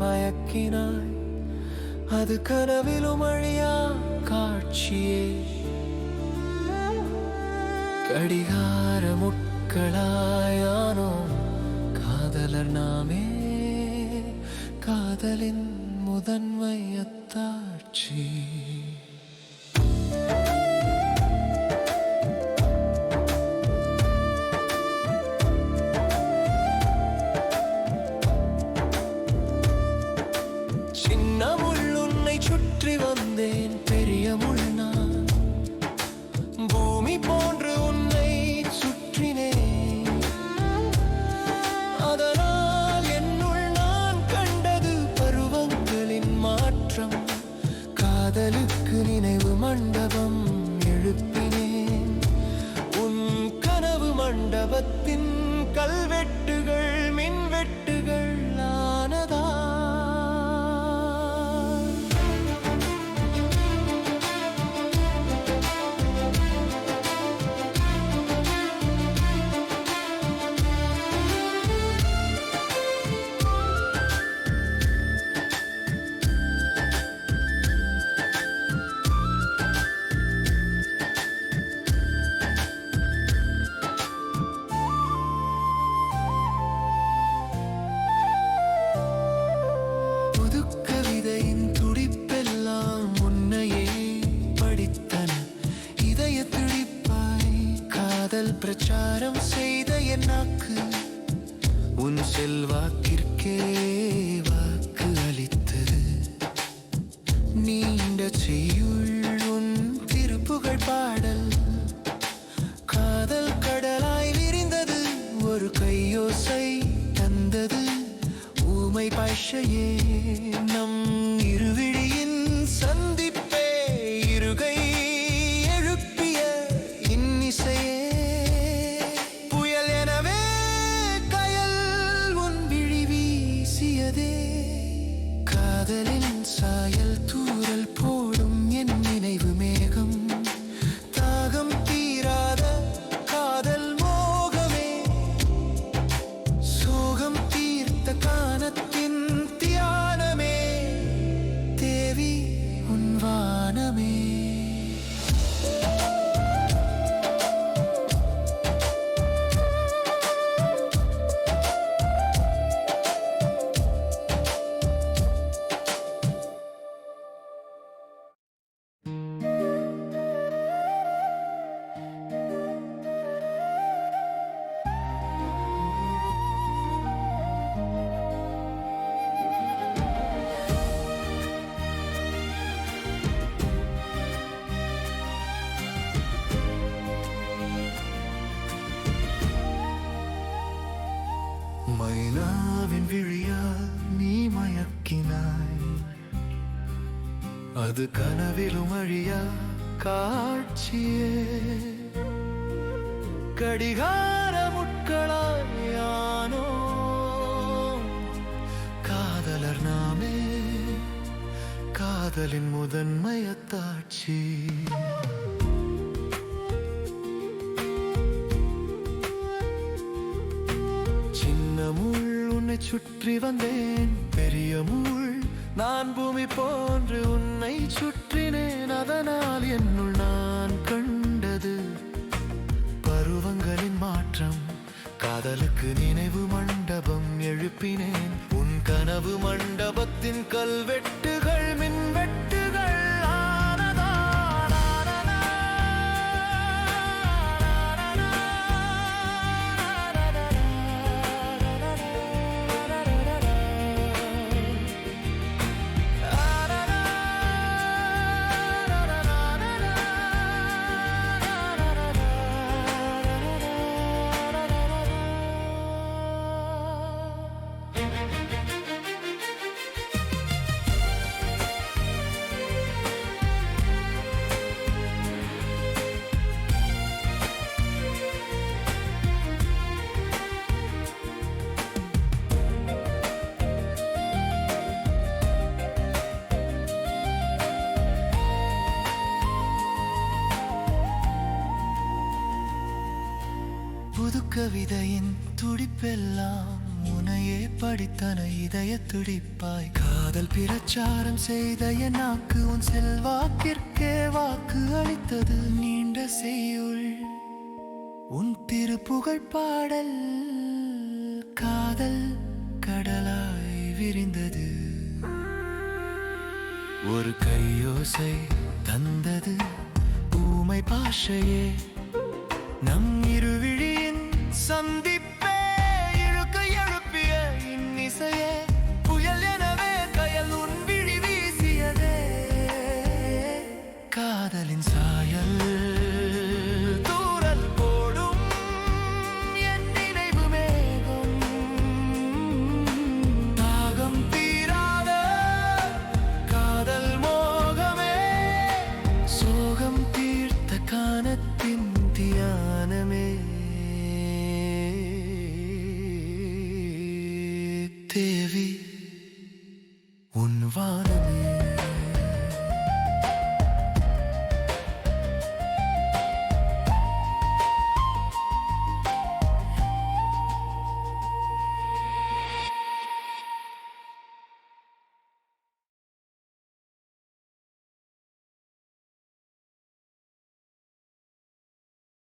மயக்கினாய். அது கனவிலும் அழியா காட்சியே. கடிகார முட்களாயானோ காதலர் நாமே. காதலின் முதன்மை அத்தாட்சி செல்வாக்கிற்கே வாக்கு அளித்தது நீண்ட செய்யுள் உன் திருப்புகழ் பாடல். காதல் கடலாய் விரிந்தது ஒரு கையோசை தந்தது. ஊமை பாஷையே நம் மைனாவின் விழியால் நீ மயக்கினாய். அது கனவிலும் அழியா காட்சியே. கடிகார முட்களாயானோ காதலர் நாமே காதலின் முதன்மையத்தாட்சி. சுற்றி வந்தேன். பெரிய மூள் நான் பூமி போன்று உன்னை சுற்றினேன். அதனால் என்னுள் நான் கண்டது பருவங்களின் மாற்றம். காதலுக்கு நினைவு மண்டபம் எழுப்பினேன். உன் கனவு மண்டபத்தின் கல்வெட்டுகள் மின் புது கவிதையின் துடிப்பெல்லாம் உன் படித்தன இதய துடிப்பாய். காதல் பிரச்சாரம் செய்த என் நாக்கு உன் செல்வாக்கிற்கே வாக்கு அளித்தது. நீண்ட செய்யுள் உன் திருப்புகழ் பாடல் காதல் கடலாய் விரிந்தது. ஒரு கையோசை தந்தது. ஊமை பாஷையே நம் இருவிழியே Sunday தேவி உன் வான்